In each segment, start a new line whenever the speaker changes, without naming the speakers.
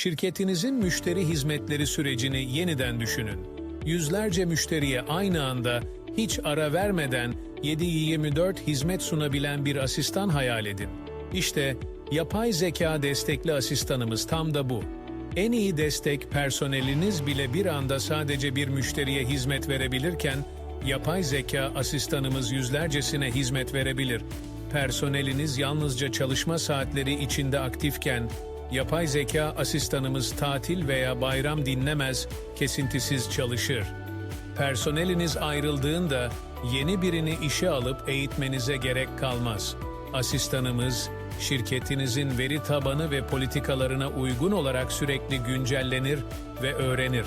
Şirketinizin müşteri hizmetleri sürecini yeniden düşünün. Yüzlerce müşteriye aynı anda hiç ara vermeden 7-24 hizmet sunabilen bir asistan hayal edin. İşte yapay zeka destekli asistanımız tam da bu. En iyi destek personeliniz bile bir anda sadece bir müşteriye hizmet verebilirken, yapay zeka asistanımız yüzlercesine hizmet verebilir. Personeliniz yalnızca çalışma saatleri içinde aktifken, yapay zeka asistanımız tatil veya bayram dinlemez, kesintisiz çalışır. Personeliniz ayrıldığında yeni birini işe alıp eğitmenize gerek kalmaz. Asistanımız, şirketinizin veri tabanı ve politikalarına uygun olarak sürekli güncellenir ve öğrenir.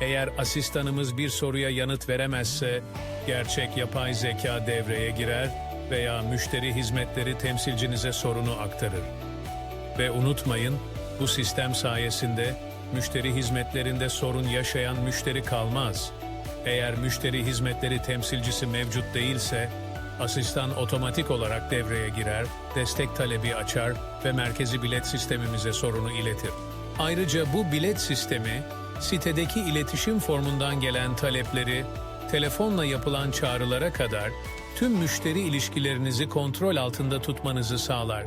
Eğer asistanımız bir soruya yanıt veremezse, gerçek yapay zeka devreye girer veya müşteri hizmetleri temsilcinize sorunu aktarır. Ve unutmayın, bu sistem sayesinde müşteri hizmetlerinde sorun yaşayan müşteri kalmaz. Eğer müşteri hizmetleri temsilcisi mevcut değilse, asistan otomatik olarak devreye girer, destek talebi açar ve merkezi bilet sistemimize sorunu iletir. Ayrıca bu bilet sistemi, sitedeki iletişim formundan gelen talepleri, telefonla yapılan çağrılara kadar tüm müşteri ilişkilerinizi kontrol altında tutmanızı sağlar.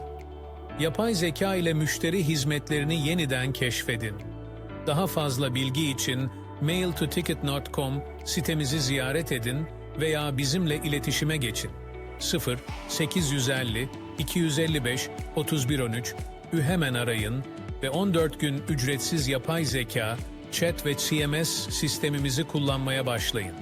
Yapay zeka ile müşteri hizmetlerini yeniden keşfedin. Daha fazla bilgi için mailtoticket.com sitemizi ziyaret edin veya bizimle iletişime geçin. 0 850 255 3113 ü hemen arayın ve 14 gün ücretsiz yapay zeka, chat ve CMS sistemimizi kullanmaya başlayın.